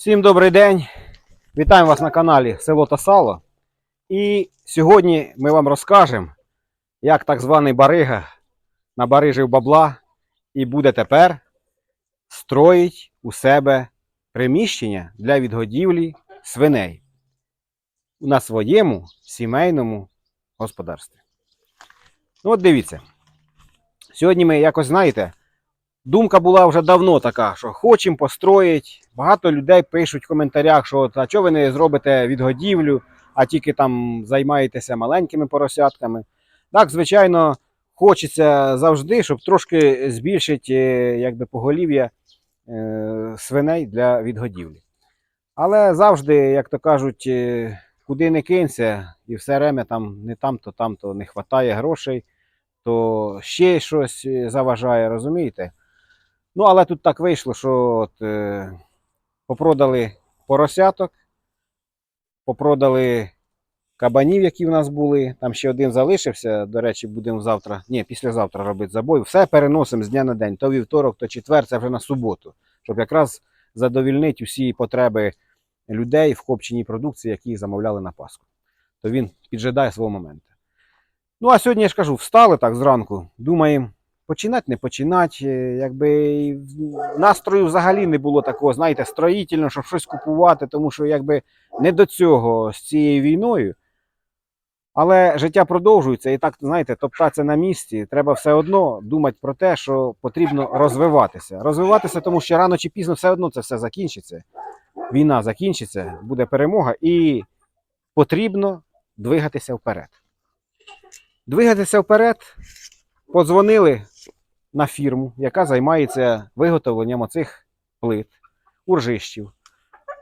Всім добрий день! Вітаємо вас на каналі Село та Сало. І сьогодні ми вам розкажемо, як так званий барига набарижив бабла і буде тепер строїть у себе приміщення для відгодівлі свиней на своєму сімейному господарстві. Ну, от дивіться. Сьогодні ми якось знаєте, думка була вже давно така, що хочемо построїти. Багато людей пишуть в коментарях, що от, а чого ви не зробите відгодівлю, а тільки там займаєтеся маленькими поросятками. Так, звичайно, хочеться завжди, щоб трошки збільшити е, якби, поголів'я е, свиней для відгодівлі. Але завжди, як то кажуть, е, куди не кинься, і все время там не там, то там, то не вистачає грошей, то ще щось заважає, розумієте? Ну, але тут так вийшло, що от, е, попродали поросяток, попродали кабанів, які в нас були. Там ще один залишився. До речі, будемо завтра, ні, післязавтра робити забой. Все переносимо з дня на день. То вівторок, то четвер, це вже на суботу. Щоб якраз задовільнити усі потреби людей в копченій продукції, які замовляли на Пасху. То він піджидає свого моменту. Ну, а сьогодні я ж кажу, встали так зранку, думаємо, починати, не починати. е, Якби настрою взагалі не було такого, знаєте, строїтельно, щоб щось купувати, тому що якби не до цього з цією війною. Але життя продовжується і так, знаєте, топтатися на місці. Треба все одно думати про те, що потрібно розвиватися. Розвиватися, тому що рано чи пізно все одно це все закінчиться. Війна закінчиться, буде перемога, і потрібно двигатися вперед. Двигатися вперед, подзвонили на фірму, яка займається виготовленням оцих плит, уржищів.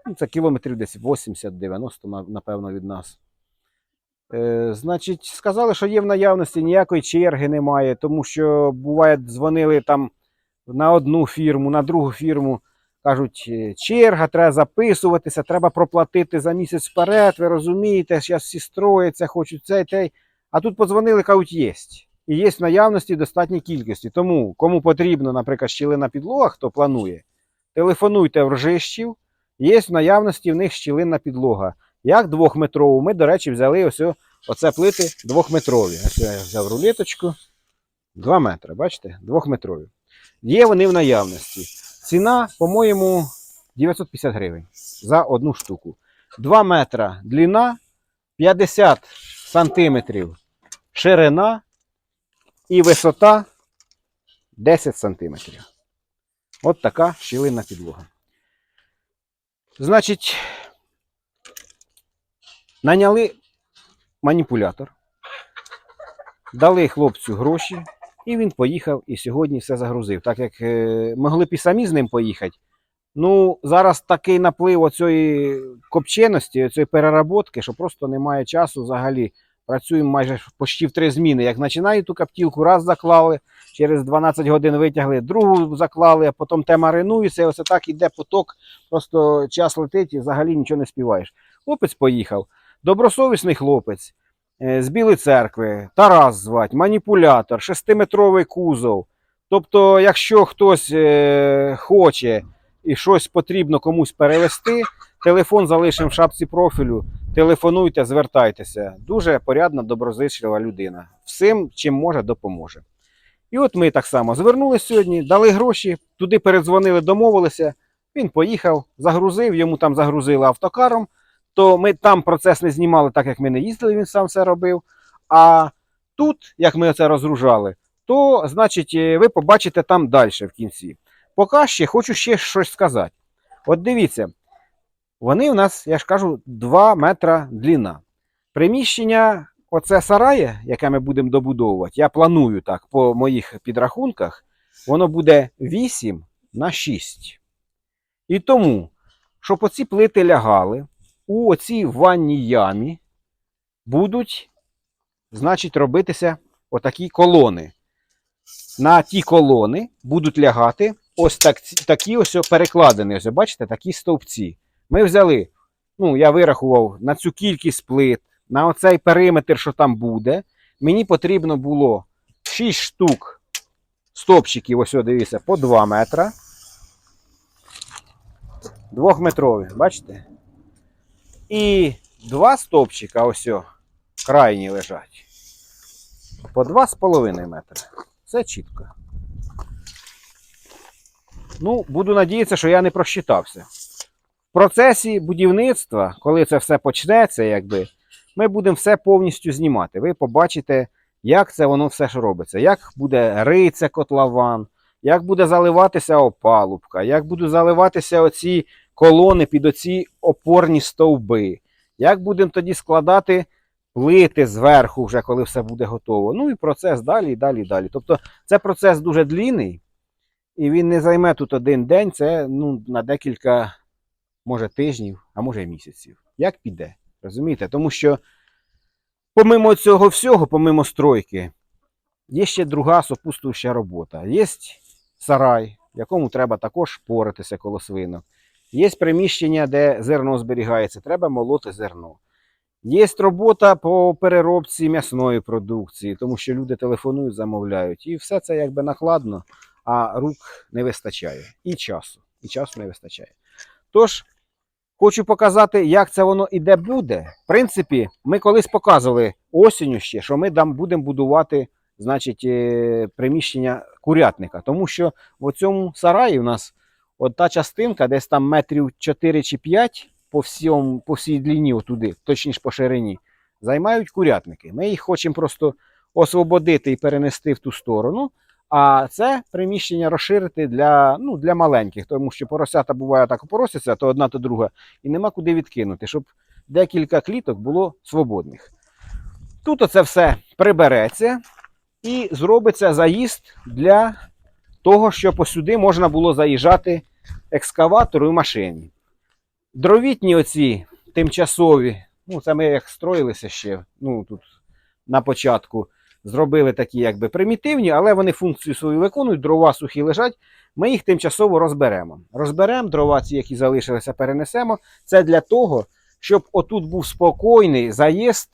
Ну, Це кілометрів десь 80-90, напевно, від нас. Е, значить, сказали, що є в наявності, ніякої черги немає, тому що буває, дзвонили там на одну фірму, на другу фірму. Кажуть, «Е, черга, треба записуватися, треба проплатити за місяць вперед. Ви розумієте, зараз всі строяться, хочуть цей той. А тут подзвонили, кажуть, є. І є в наявності достатній кількості. Тому, кому потрібно, наприклад, щілина підлога, хто планує, телефонуйте в ржищів, є в наявності в них щілинна підлога. Як двохметрову, ми, до речі, взяли ось оце плити двохметрові. Ось я взяв рулеточку. 2 метри, бачите? Двохметрові. Є вони в наявності. Ціна, по-моєму, 950 гривень за одну штуку. 2 метра длина, 50 сантиметрів ширина і висота 10 сантиметрів. От така щілинна підлога. Значить, наняли маніпулятор, дали хлопцю гроші, і він поїхав і сьогодні все загрузив. Так як е, могли б і самі з ним поїхати. Ну, зараз такий наплив оцієї копченості, оцієї переработки, що просто немає часу взагалі. Працюємо майже почти в три зміни. Як починають ту каптілку, раз заклали, через 12 годин витягли, другу заклали, а потім те маринується, і ось так іде поток, просто час летить і взагалі нічого не співаєш. Хлопець поїхав, добросовісний хлопець е, з Білої церкви, Тарас звать, маніпулятор, шестиметровий кузов. Тобто, якщо хтось е, хоче і щось потрібно комусь перевести, телефон залишимо в шапці профілю. Телефонуйте, звертайтеся. Дуже порядна, доброзичлива людина. Всім, чим може, допоможе. І от ми так само звернулися сьогодні, дали гроші, туди передзвонили, домовилися. Він поїхав, загрузив, йому там загрузили автокаром. То ми там процес не знімали, так як ми не їздили, він сам все робив. А тут, як ми це розгружали, то значить е, ви побачите там далі в кінці. Поки ще хочу ще щось сказати. От дивіться, вони у нас, я ж кажу, 2 метра длина. Приміщення, оце сарає, яке ми будемо добудовувати, я планую так по моїх підрахунках, воно буде 8 на 6. І тому, щоб оці плити лягали, у оцій ванній ямі будуть, значить, робитися отакі колони. На ті колони будуть лягати ось так, такі ось перекладені. Ось, бачите, такі стовпці. Ми взяли, ну, я вирахував на цю кількість плит, на оцей периметр, що там буде. Мені потрібно було 6 штук стовпчиків, ось, дивіться, по 2 метра. Двохметрові, бачите? І два стовпчика, ось крайні лежать. По 2,5 метри. Все чітко. Ну, буду надіятися, що я не просчитався. Процесі будівництва, коли це все почнеться, якби, ми будемо все повністю знімати. Ви побачите, як це воно все ж робиться, як буде риться котлован, як буде заливатися опалубка, як будуть заливатися оці колони під оці опорні стовби, як будемо тоді складати плити зверху, вже коли все буде готово. Ну і процес далі, і далі, і далі. Тобто це процес дуже длінний, і він не займе тут один день, це ну, на декілька, може, тижнів, а може місяців. Як піде? Розумієте? Тому що помимо цього всього, помимо стройки, є ще друга сопутствуюча робота. Є сарай, в якому треба також поритися коло свинок. Є приміщення, де зерно зберігається, треба молоти зерно. Є робота по переробці м'ясної продукції, тому що люди телефонують, замовляють. І все це якби накладно, а рук не вистачає. І часу. І часу не вистачає. Тож, хочу показати, як це воно і де буде. В принципі, ми колись показували осінню ще, що ми там будемо будувати значить, е, приміщення курятника. Тому що в цьому сараї у нас от та частинка, десь там метрів 4 чи 5 по, всьому, по всій длині, отуди, точніше по ширині, займають курятники. Ми їх хочемо просто освободити і перенести в ту сторону. А це приміщення розширити для, ну, для маленьких, тому що поросята буває так поросяться, то одна, то друга, і нема куди відкинути, щоб декілька кліток було свободних. Тут оце все прибереться і зробиться заїзд для того, щоб посюди можна було заїжджати екскаватору і машині. Дровітні оці тимчасові, ну це ми як строїлися ще, ну тут на початку зробили такі якби примітивні, але вони функцію свою виконують, дрова сухі лежать. Ми їх тимчасово розберемо. Розберемо дрова, ці, які залишилися, перенесемо. Це для того, щоб отут був спокійний заїзд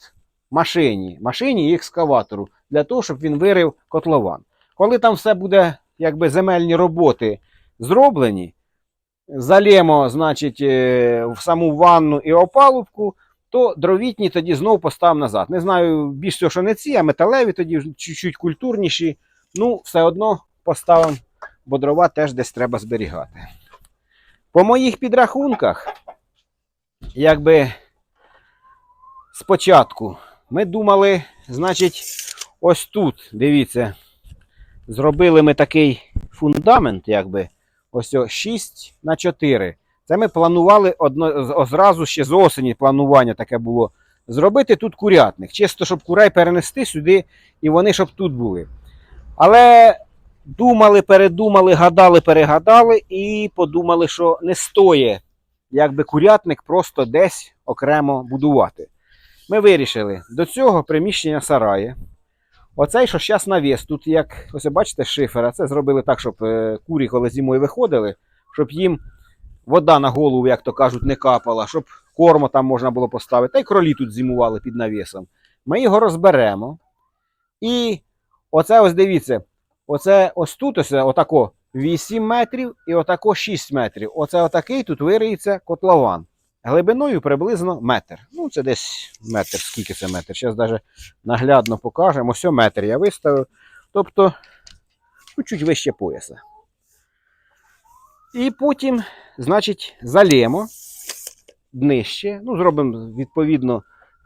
машині, машині і екскаватору, для того, щоб він вирив котлован. Коли там все буде, якби земельні роботи зроблені, залємо, значить, е, в саму ванну і опалубку, то дровітні тоді знову поставимо назад. Не знаю, більш всього, що не ці, а металеві тоді чуть-чуть культурніші. Ну, все одно поставимо, бо дрова теж десь треба зберігати. По моїх підрахунках, якби спочатку ми думали, значить, ось тут, дивіться, зробили ми такий фундамент, якби, ось 6 на 4. Це ми планували одно, зразу ще з осені планування таке було. Зробити тут курятник, чисто, щоб курей перенести сюди, і вони щоб тут були. Але думали, передумали, гадали, перегадали і подумали, що не стоїть, якби курятник просто десь окремо будувати. Ми вирішили до цього приміщення сараї. Оцей, що зараз навіс, тут як, ось бачите, шифера, це зробили так, щоб е, курі, коли зимою виходили, щоб їм вода на голову, як то кажуть, не капала, щоб кормо там можна було поставити. Та й кролі тут зимували під навісом. Ми його розберемо. І оце ось дивіться, оце ось тут ось отако 8 метрів і отако 6 метрів. Оце отакий тут вириється котлован. Глибиною приблизно метр. Ну, це десь метр. Скільки це метр? Зараз навіть наглядно покажемо. Ось метр я виставив. Тобто, чуть вище пояса. І потім, значить, залємо днище. Ну, зробимо відповідно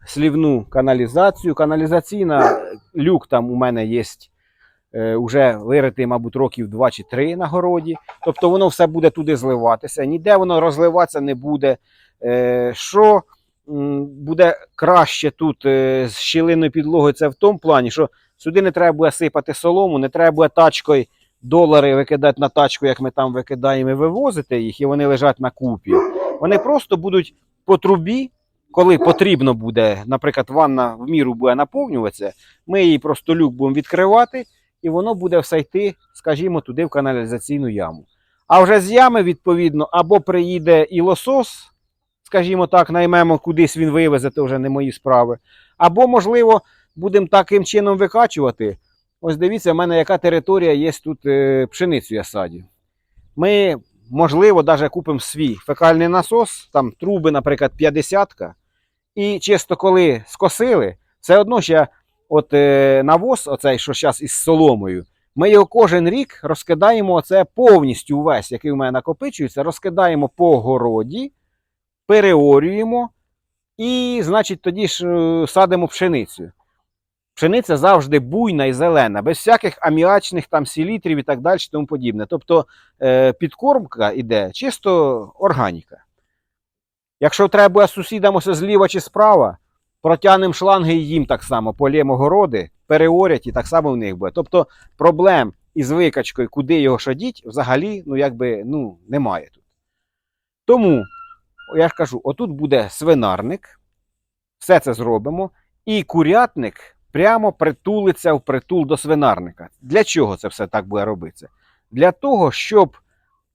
слівну каналізацію. Каналізаційна люк там у мене є е, вже виритий, мабуть, років 2 чи 3 на городі. Тобто воно все буде туди зливатися. Ніде воно розливатися не буде. Е, що буде краще тут е, з щілиною підлогою, це в тому плані, що сюди не треба буде сипати солому, не треба буде тачкою долари викидати на тачку, як ми там викидаємо і вивозити їх, і вони лежать на купі. Вони просто будуть по трубі, коли потрібно буде, наприклад, ванна в міру буде наповнюватися, ми її просто люк будемо відкривати, і воно буде все йти, скажімо, туди в каналізаційну яму. А вже з ями, відповідно, або приїде і лосос, скажімо так, наймемо кудись він вивезе, це вже не мої справи. Або, можливо, будемо таким чином викачувати. Ось дивіться, в мене яка територія є тут е, пшеницю я садю. Ми можливо, навіть купимо свій фекальний насос, там труби, наприклад, 50. ка І чисто коли скосили, все одно ще от е, навоз, оцей, що зараз із соломою, ми його кожен рік розкидаємо оце повністю увесь, який у мене накопичується, розкидаємо по городі, переорюємо і, значить, тоді ж е, садимо пшеницю. Пшениця завжди буйна і зелена, без всяких аміачних там селітрів і так далі, тому подібне. Тобто е, підкормка йде чисто органіка. Якщо треба буде сусідам ось зліва чи справа, протягнемо шланги і їм так само, полємо городи, переорять і так само в них буде. Тобто проблем із викачкою, куди його шадіть, взагалі ну, якби, ну, немає тут. Тому, я ж кажу, отут буде свинарник, все це зробимо, і курятник прямо притулиться в притул до свинарника. Для чого це все так буде робитися? Для того, щоб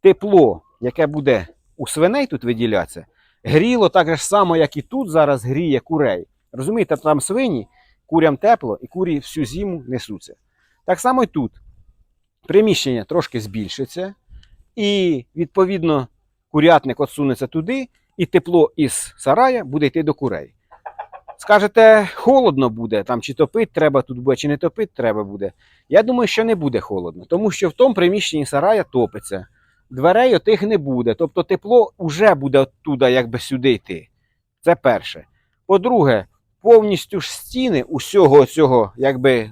тепло, яке буде у свиней тут виділятися, гріло так же само, як і тут зараз гріє курей. Розумієте, там свині, курям тепло, і курі всю зиму несуться. Так само і тут. Приміщення трошки збільшиться, і, відповідно, курятник отсунеться туди, і тепло із сарая буде йти до курей. Скажете, холодно буде, там чи топити треба тут буде, чи не топити треба буде. Я думаю, що не буде холодно, тому що в тому приміщенні сарая топиться. Дверей отих не буде. Тобто тепло вже буде оттуда, якби сюди йти. Це перше. По-друге, повністю ж стіни усього цього якби,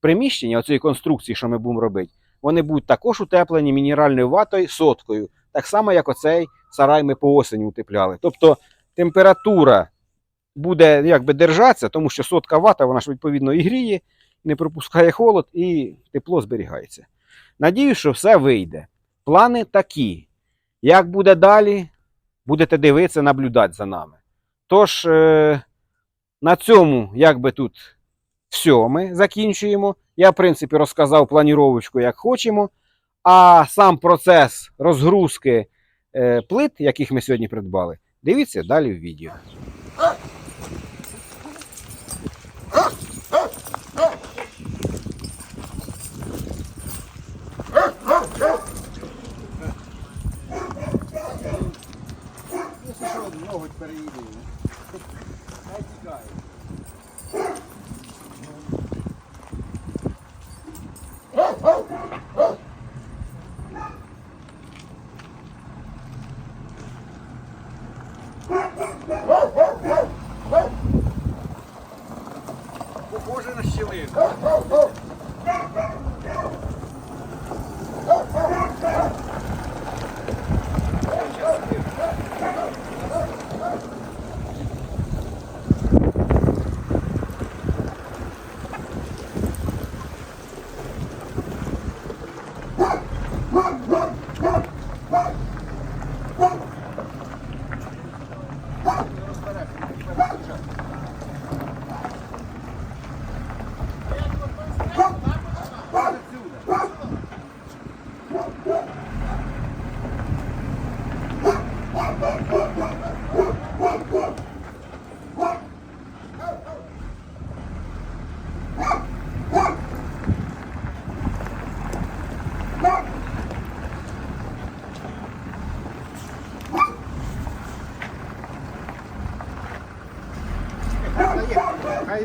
приміщення, оцієї конструкції, що ми будемо робити, вони будуть також утеплені мінеральною ватою соткою. Так само, як оцей сарай ми по осені утепляли. Тобто температура буде якби держатися, тому що сотка вата, вона ж відповідно і гріє, не пропускає холод і тепло зберігається. Надіюсь, що все вийде. Плани такі. Як буде далі, будете дивитися, наблюдати за нами. Тож, е, на цьому, як би тут все, ми закінчуємо. Я, в принципі, розказав планіровочку, як хочемо. А сам процес розгрузки е, плит, яких ми сьогодні придбали, дивіться далі в відео.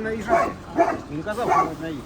Хай наїжджає. Він казав, що не наїде.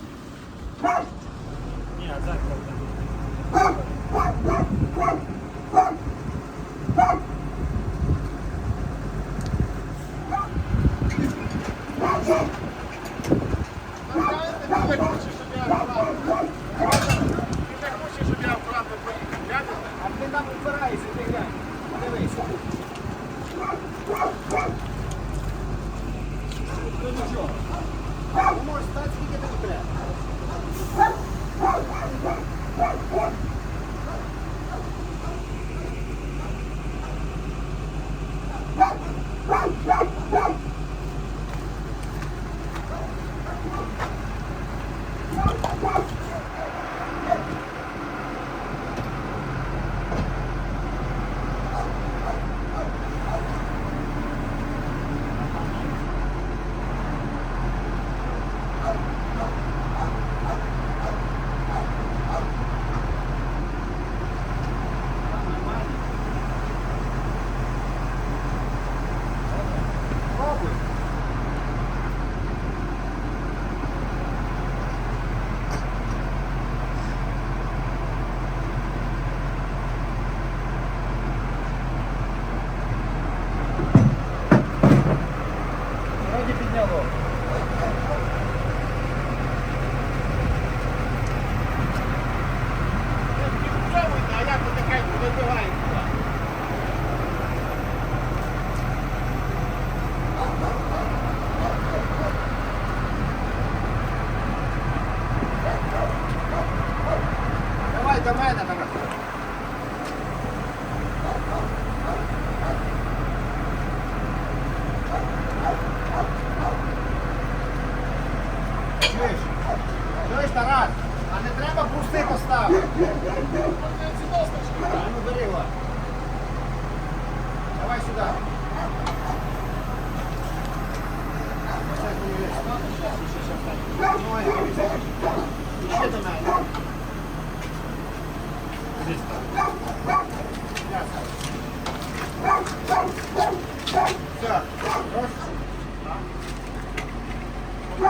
Все.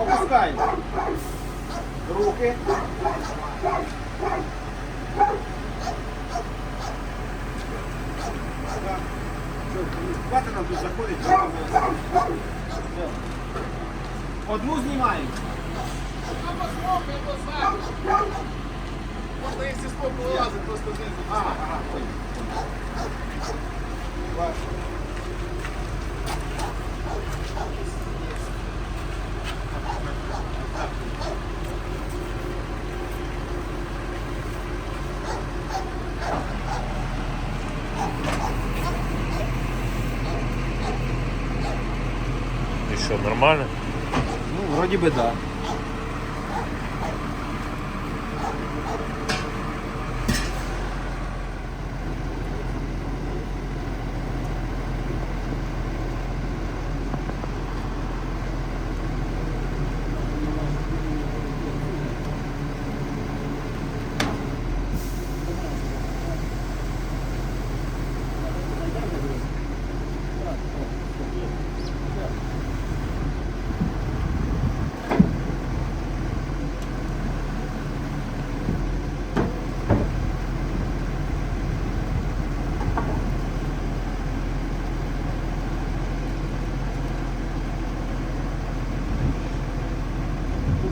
опускай. Руки. Хватит нам тут заходить. Одну знімаємо. Можна если спокій вилазить, просто здесь. А, знизу. И что, нормально? Ну, вроде бы да.